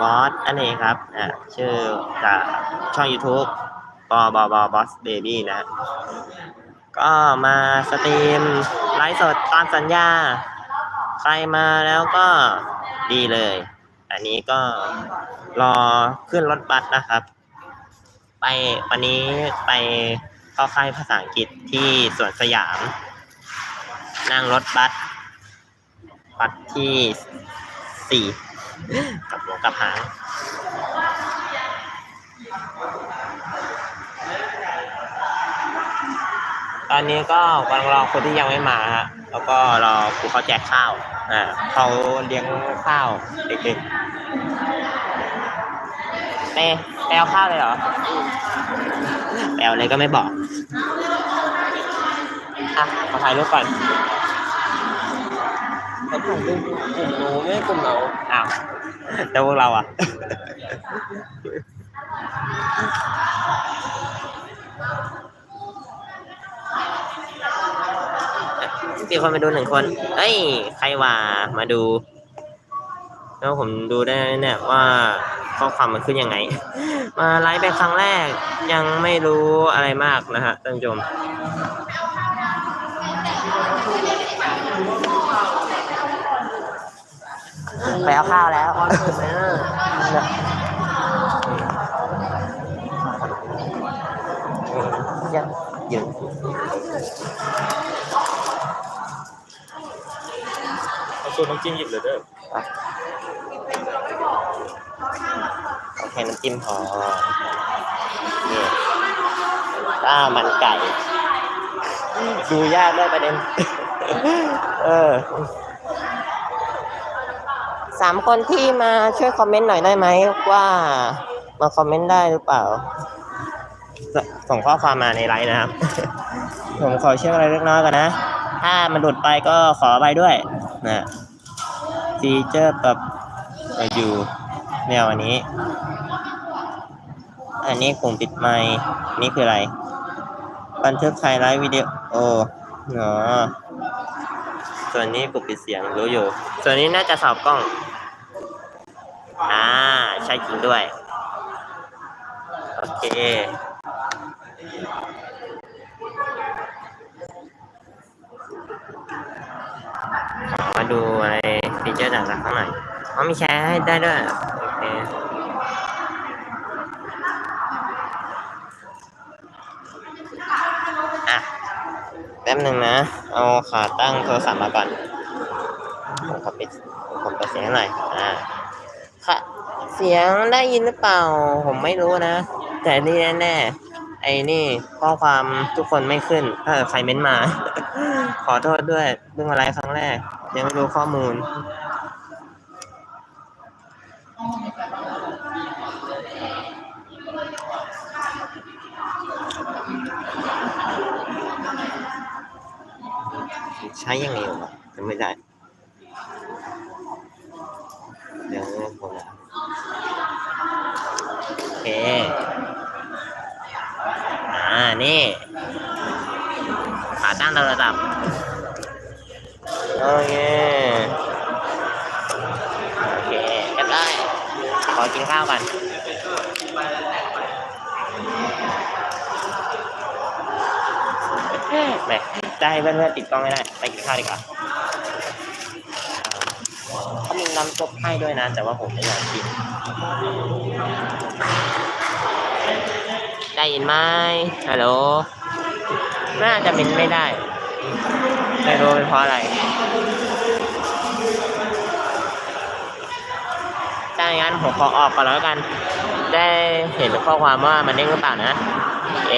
บอสอันเองครับอ่าชื่อจากช่อง YouTube บอบอบอบอสเบบี้นะ ก็มาสตรีมไลฟ์สดตามสัญญา ใครมาแล้วก็ดีเลย อันนี้ก็รอขึ้นรถบัสนะครับ ไปวันนี้ไปเข้าค่ายภาษาอังกฤษที่สวนสยาม นั่งรถบัสบัสที่สี่ กับหัวกับหางตอนนี้ก็กำลังรอคนที่ยังไม่มาฮะแล้วก็รอครูเขาแจกข้าวอ่าเขาเลี้ยงข้าวเด็กๆเต้ไปเอาข้าวเลยเหรอไปเอาเลยก็ไม่บอกอะขอถ่ายรูปก่อน เขาถูกเป็นกลุ่มหนูไม่ใช่กลุ่มเราอ้าวแล้วพวกเราอะ มีคนมาดูหนึ่งคน เอ้ย ใครว่ามาดู แล้วผมดูได้เนี่ยว่าข้อความมันขึ้นยังไง มาไลฟ์เป็นครั้งแรกยังไม่รู้อะไรมากนะฮะท่านผู้ชม ไปเอาข้าวแล้วออนเปิดหมอะยังยู่เอาส่วนน้ำจิ้มหยิบเลยเด้อโอเคน้ำจิ้มพอนี่ข้าวมันไก่ ดูยากด้วยประเด็น เออ สามคนที่มาช่วยคอมเมนต์หน่อยได้ไหมว่า มาคอมเมนต์ได้หรือเปล่าสส่งข้อความมาในไลน์นะครับ ผมขอเชื่ออะไรเล็กน้อยกันนะ ถ้ามันหลุดไปก็ขอไปด้วยนะฟีเจอร์ปรับอยู่แนวอันนี้ อันนี้ปุ่มปิดไมค์นี่คืออะไร บันทึกไฮไลท์วิดีโอเนาะส่วนนี้ปุ่มปิดเสียงรู้อยู่ ส่วนนี้น่าจะสอบกล้อง อ่า ใช่จริงด้วย โอเค มาดูอะไรฟีเจอร์ต่างๆข้างในอ๋อมีแชร์ให้ได้ด้วย โอเคอะแป๊บหนึ่งนะ เอาขาตั้งโทรศัพท์มาก่อนผมขอปิดผมเปิดเสียงหน่อย อ่า ค่ะ เสียงได้ยินหรือเปล่า ผมไม่รู้นะ แต่นี่แน่ๆไอ้นี่ข้อความทุกคนไม่ขึ้นถ้าใครเม้นมา ขอโทษด้วยเรื่องอะไรครั้งแรก ยังไม่รู้ข้อมูลใช้ยังไงวะจำไม่ได้ เดี๋ยวโอเค อ่า นี่ขาตั้งระดับ โอเค โอเคเรียบร้อยขอกินข้าวกันแมจะให้เพื่อนๆติดกล้องไม่ได้ ไปกินข้าวดีกว่า น้ำซุปให้ด้วยนะ แต่ว่าผมไม่อยากกิน ได้ยินไหมฮัลโหล น่าจะเป็นไม่ได้ ไม่รู้เป็นเพราะอะไร ถ้าอย่างนั้นผมขอออกก่อนแล้วกัน ได้เห็นข้อความว่ามันเด้งหรือเปล่านะโอ